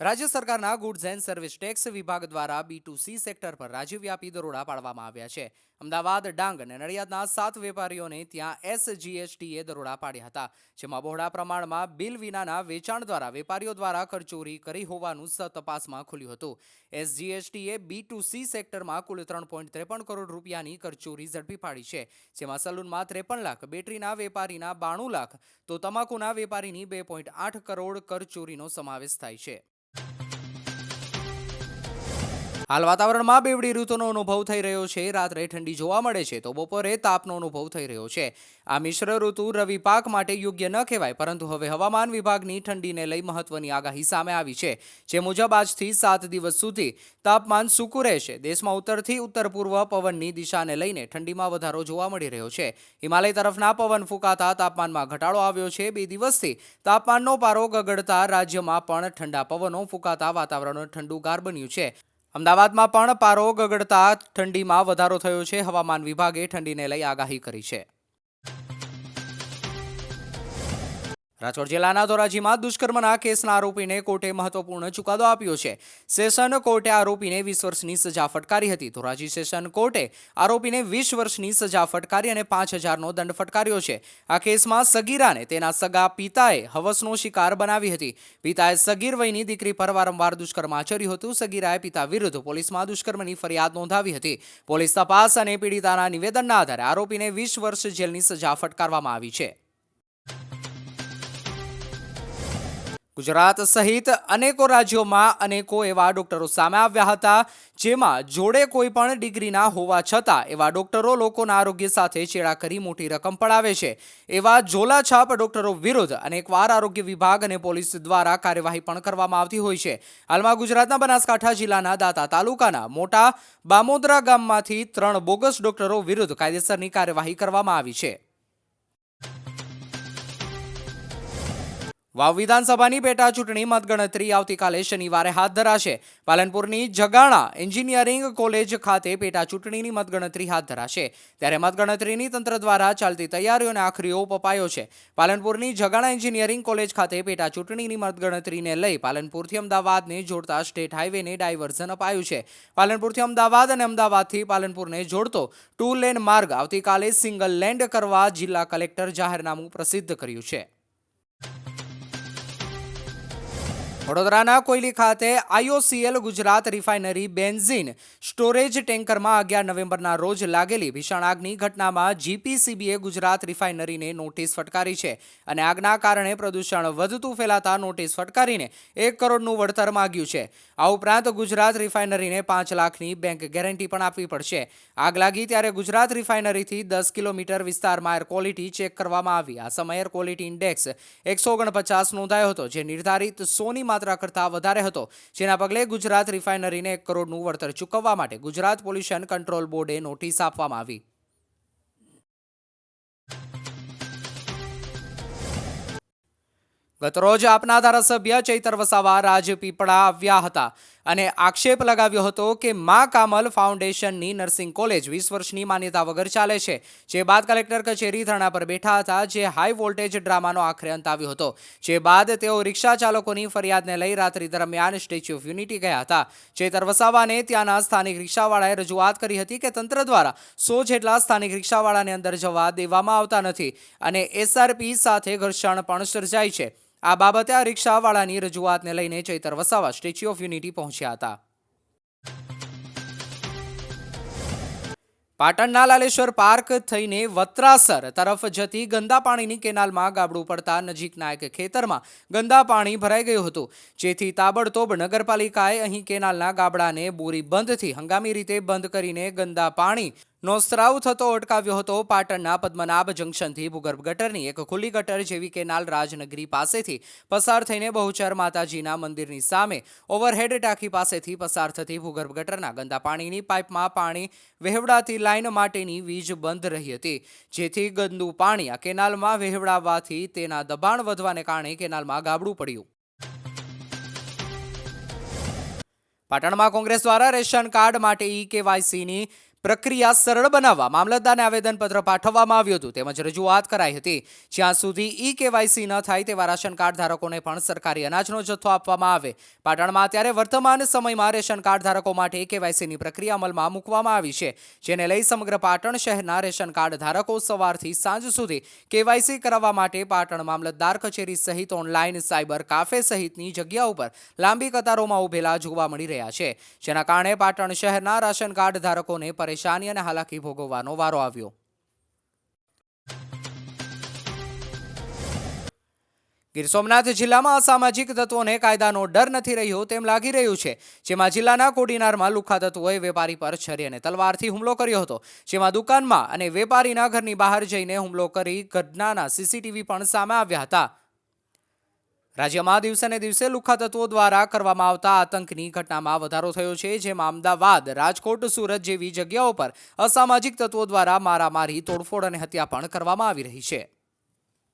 રાજ્ય સરકારના goods and service tax વિભાગ દ્વારા બી ટુ સી સેક્ટર પર રાજ્યવ્યાપી દરોડા પાડવામાં આવ્યા છે. અમદાવાદ, ડાંગ અને નડિયાદના સાત વેપારીઓને ત્યાં એસજીએસટીએ દરોડા પાડ્યા હતા, જેમાં બહોળા પ્રમાણમાં બિલ વિનાના વેચાણ દ્વારા વેપારીઓ દ્વારા કરચોરી કરી હોવાનું તપાસમાં ખુલ્યું હતું. એસજીએસટીએ બી ટુ સી સેક્ટરમાં કુલ ત્રણ પોઈન્ટ ત્રેપન કરોડ રૂપિયાની કરચોરી ઝડપી પાડી છે, જેમાં સલૂનમાં ત્રેપન લાખ, બેટરીના વેપારીના બાણું લાખ, તો તમાકુના વેપારીની બે પોઈન્ટ આઠ કરોડ કરચોરીનો સમાવેશ થાય છે. you હાલ વાતાવરણમાં બેવડી ઋતુનો અનુભવ થઈ રહ્યો છે. રાત્રે ઠંડી જોવા મળે છે તો બપોરે તાપનો અનુભવ થઈ રહ્યો છે. આ મિશ્ર ઋતુ રવિ પાક માટે યોગ્ય ન કહેવાય, પરંતુ હવે હવામાન વિભાગની ઠંડીને લઈ મહત્વની આગાહી સામે આવી છે, જે મુજબ આજથી સાત દિવસ સુધી તાપમાન સૂકું રહેશે. દેશમાં ઉત્તરથી ઉત્તર પૂર્વ પવનની દિશાને લઈને ઠંડીમાં વધારો જોવા મળી રહ્યો છે. હિમાલય તરફના પવન ફૂંકાતા તાપમાનમાં ઘટાડો આવ્યો છે. બે દિવસથી તાપમાનનો પારો ગગડતા રાજ્યમાં પણ ઠંડા પવનો ફૂંકાતા વાતાવરણ ઠંડુગાર બન્યું છે. અમદાવાદમાં પણ પારો ગગડતા ઠંડીમાં વધારો થયો છે. હવામાન વિભાગે ઠંડીને લઈ આગાહી કરી છે. રાજકોટ જિલ્લાના ધોરાજીમાં દુષ્કર્મના કેસના આરોપીને કોર્ટે મહત્વપૂર્ણ ચુકાદો આપ્યો છે. સેશન કોર્ટે આરોપીને વીસ વર્ષની સજા ફટકારી હતી. ધોરાજી સેશન કોર્ટે આરોપીને વીસ વર્ષની સજા ફટકારી અને પાંચ હજારનો દંડ ફટકાર્યો છે. આ કેસમાં સગીરાને તેના સગા પિતાએ હવસનો શિકાર બનાવી હતી. પિતાએ સગીર વયની દીકરી પર વારંવાર દુષ્કર્મ આચર્યું હતું. સગીરાએ પિતા વિરુદ્ધ પોલીસમાં દુષ્કર્મની ફરિયાદ નોંધાવી હતી. પોલીસ તપાસ અને પીડિતાના નિવેદનના આધારે આરોપીને વીસ વર્ષ જેલની સજા ફટકારવામાં આવી છે. ગુજરાત સહિત અનેકો રાજ્યોમાં અનેકો એવા ડોક્ટરો સામે આવ્યા હતા, જેમાં જોડે કોઈ પણ ડિગ્રીના હોવા છતાં એવા ડોક્ટરો લોકોના આરોગ્ય સાથે ચેડા કરી મોટી રકમ પડાવે છે. એવા ઝોલાછાપ ડોક્ટરો વિરુદ્ધ અનેકવાર આરોગ્ય વિભાગ અને પોલીસ દ્વારા કાર્યવાહી પણ કરવામાં આવતી હોય છે. હાલમાં ગુજરાતના બનાસકાંઠા જિલ્લાના દાતા તાલુકાના મોટા બામોદરા ગામમાંથી ત્રણ બોગસ ડોક્ટરો વિરુદ્ધ કાયદેસરની કાર્યવાહી કરવામાં આવી છે. વાવ વિધાનસભાની પેટા ચૂંટણી મતગણતરી આવતીકાલે શનિવારે હાથ ધરાશે. પાલનપુરની જગાણા એન્જિનિયરિંગ કોલેજ ખાતે પેટા ચૂંટણીની મતગણતરી હાથ ધરાશે. ત્યારે મતગણતરીની તંત્ર દ્વારા ચાલતી તૈયારીઓને આખરી ઓપ અપાયો છે. પાલનપુરની જગાણા એન્જિનિયરિંગ કોલેજ ખાતે પેટા ચૂંટણીની મતગણતરીને લઈ પાલનપુરથી અમદાવાદને જોડતા સ્ટેટ હાઈવેને ડાયવર્ઝન અપાયું છે. પાલનપુરથી અમદાવાદ અને અમદાવાદથી પાલનપુરને જોડતો ટુ લેન માર્ગ આવતીકાલે સિંગલ લેન્ડ કરવા જિલ્લા કલેક્ટર જાહેરનામું પ્રસિદ્ધ કર્યું છે. વડોદરાના કોયલી ખાતે IOCL Gujarat refinery benzene storage ટેન્કરમાં અગિયાર નવેમ્બરના રોજ લાગેલી ભીષણ આગની ઘટનામાં જીપીસીબીએ ગુજરાત રિફાઇનરીને નોટિસ ફટકારી છે અને આગના કારણે પ્રદૂષણ વધતું ફેલાતા નોટિસ ફટકારીને એક કરોડનું વળતર માગ્યું છે. આ ઉપરાંત ગુજરાત રિફાઇનરીને પાંચ લાખની બેંક ગેરંટી પણ આપવી પડશે. આગ લાગી ત્યારે ગુજરાત રિફાઇનરીથી દસ કિલોમીટર વિસ્તારમાં એર ક્વોલિટી ચેક કરવામાં આવી. આ સમયે એર ક્વોલિટી ઇન્ડેક્સ એકસો ઓગણપચાસ નોંધાયો હતો, જે નિર્ધારિત સોની માત્રા કરતાં વધારે હતો. જેના પગલે ગુજરાત રિફાઇનરીને એક કરોડનું વળતર ચૂકવવા માટે ગુજરાત પોલ્યુશન કંટ્રોલ બોર્ડે નોટિસ આપવામાં આવી. ગતરોજ આપના ધારાસભ્ય ચૈતર વસાવા રાજપીપળા આવ્યા હતા. અને આક્ષેપ લગાવ્યો હતો કે મા કામલ ફાઉન્ડેશનની નર્સિંગ કોલેજ વીસ વર્ષની માન્યતા વગર ચાલે છે, જે બાદ કલેક્ટર કચેરી ધરણા પર બેઠા હતા, જે હાઈ વોલ્ટેજ ડ્રામાનો આખરે અંત આવ્યો હતો. જે બાદ તેઓ રિક્ષા ચાલકોની ફરિયાદને લઈ રાત્રિ દરમિયાન સ્ટેચ્યુ ઓફ યુનિટી ગયા હતા. ચેતર વસાવાને ત્યાંના સ્થાનિક રિક્ષાવાળાએ રજૂઆત કરી હતી કે તંત્ર દ્વારા સો જેટલા સ્થાનિક રિક્ષાવાળાને અંદર જવા દેવામાં આવતા નથી અને એસઆરપી સાથે ઘર્ષણ પણ સર્જાય છે. આ બાબતે આ રિક્ષાવાળાની રજૂઆતને લઈને Chaitar Vasava statue of unity પહોંચ્યા હતા. પાટણના લાલેશ્વર પાર્ક થઈને વત્રાસર તરફ જતી ગંદા પાણીની કેનાલમાં ગાબડું પડતા નજીકના એક ખેતરમાં ગંદા પાણી ભરાઈ ગયું હતું. જેથી તાબડતોબ નગરપાલિકાએ અહીં કેનાલના ગાબડાને બોરી બંધથી હંગામી રીતે બંધ કરીને ગંદા પાણી નો સ્ત્રાવ થતો અટકાવ્યો હતો પાટણના પદ્મનાભ જંકશનથી ભૂગર્ભ ગટરની એક ખુલ્લી ગટર જેવી કેનાલ રાજનગરી પાસેથી પસાર થઈને બહુચર માતાજીના મંદિરની સામે ઓવરહેડ ટાંકી પાસેથી પસાર થતી ભૂગર્ભ ગટરના ગંદા પાણીની પાઇપમાં પાણી વહેવડાતી લાઇન માટેની વીજ બંધ રહી હતી. જેથી ગંદુ પાણી આ કેનાલમાં વહેવડાવવાથી તેના દબાણ વધવાને કારણે કેનાલમાં ગાબડું પડ્યું. પાટણમાં કોંગ્રેસ દ્વારા રેશન કાર્ડ માટે ઈ કેવાયસીની પ્રક્રિયા સરળ બનાવવા, મામલતદારને આવેદનપત્ર પાઠવવામાં આવ્યું હતું તેમજ રજૂઆત કરાઈ હતી. જ્યાં સુધી ઈ કેવાયસી ન થાય તેવા રાશન કાર્ડ ધારકોને પણ સરકારી અનાજનો જથ્થો આપવામાં આવે. પાટણમાં અત્યારે વર્તમાન સમયમાં રેશન કાર્ડ ધારકો માટે કેવાયસીની પ્રક્રિયા અમલમાં મૂકવામાં આવી છે, જેને લઈ સમગ્ર પાટણ શહેરના રેશન કાર્ડ ધારકો સવારથી સાંજ સુધી કેવાયસી કરાવવા માટે પાટણ મામલતદાર કચેરી સહિત ઓનલાઈન સાયબર કાફે સહિતની જગ્યા ઉપર લાંબી કતારોમાં ઉભેલા જોવા મળી રહ્યા છે. જેના કારણે પાટણ શહેરના રાશન કાર્ડ ધારકોને પરેશાની અને હાલાકી ભોગવવાનો વારો આવ્યો. ગીર સોમનાથ જિલ્લામાં અસામાજિક તત્વોને કાયદાનો ડર નથી રહ્યો તેમ લાગી રહ્યું છે. જેમાં જિલ્લાના કોડીનારમાં લુખા તત્વોએ વેપારી પર છરી અને તલવારથી હુમલો કર્યો હતો. જેમાં દુકાનમાં અને વેપારીના ઘરની બહાર જઈને હુમલો કરી ઘટનાના સીસીટીવી પણ સામે આવ્યા હતા. રાજ્યમાં દિવસે ને દિવસે લુખ્ખા તત્વો દ્વારા કરવામાં આવતા આતંકની ઘટનામાં વધારો થયો છે, જેમાં અમદાવાદ, રાજકોટ, સુરત જેવી જગ્યાઓ પર અસામાજિક તત્વો દ્વારા મારામારી, તોડફોડ અને હત્યા પણ કરવામાં આવી રહી છે.